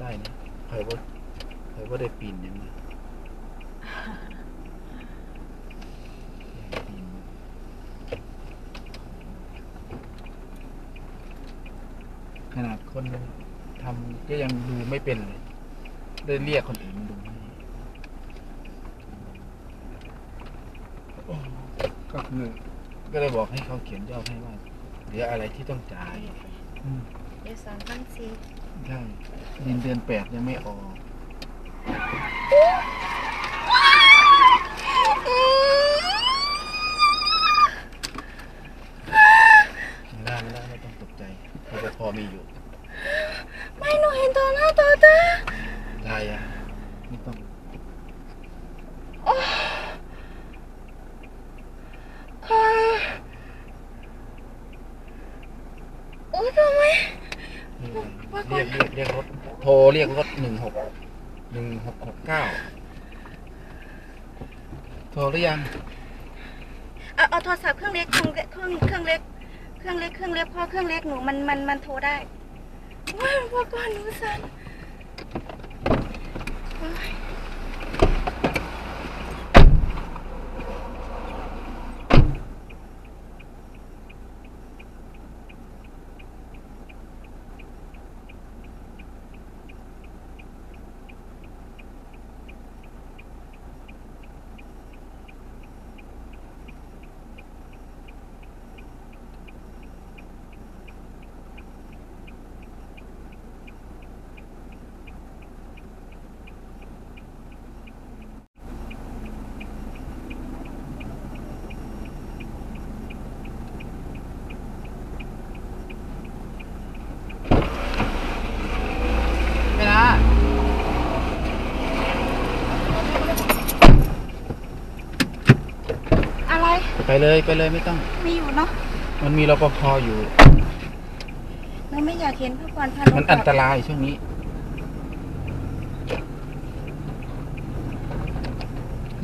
ได้นะใครว่าใครว่าได้ปีนอยังนี้ปีนขนาดคนทำก็ยังดูไม่เป็นเลย ได้เรียกคนอื่นมาดูให้ก็คือก็เลยบอกให้เขาเขียนยอดให้ว่าเหลืออะไรที่ต้องจ่ายอืมเดี๋ยวสองพันสี่ใช่ เดือนเดือนแปดยังไม่ออก ไม่ได้ไม่ได้ไม่ต้องตกใจรปภมีอยู่ไม่หนูเห็นตัวหน้าตัวตาได้อะไม่ต้องเอ่อโอ้ทำไมว่าก่ เรีอยนกเรียกเรียกรถโทรเรียกรถหนึ่งหกหนึ่งหกหกเก้าโทรหรือยังเอาเอาโทรศัพท์เครื่องเล็กเครื่องเล็กเครื่องเครื่องเล็กเครื่องเล็กเครื่องเล็กพ่อเครื่องเล็กหนูมันมันมันโทรได้ว้าวพ่อก่อนหนูสั่นโอ๊ย ไม่นะ อะไร ไปเลยไปเลยไม่ต้อง มีอยู่เนาะ มันมีรปภอยู่หนูไม่อยากเห็นพ่อก่อนพามันอันตรายช่วงนี้ห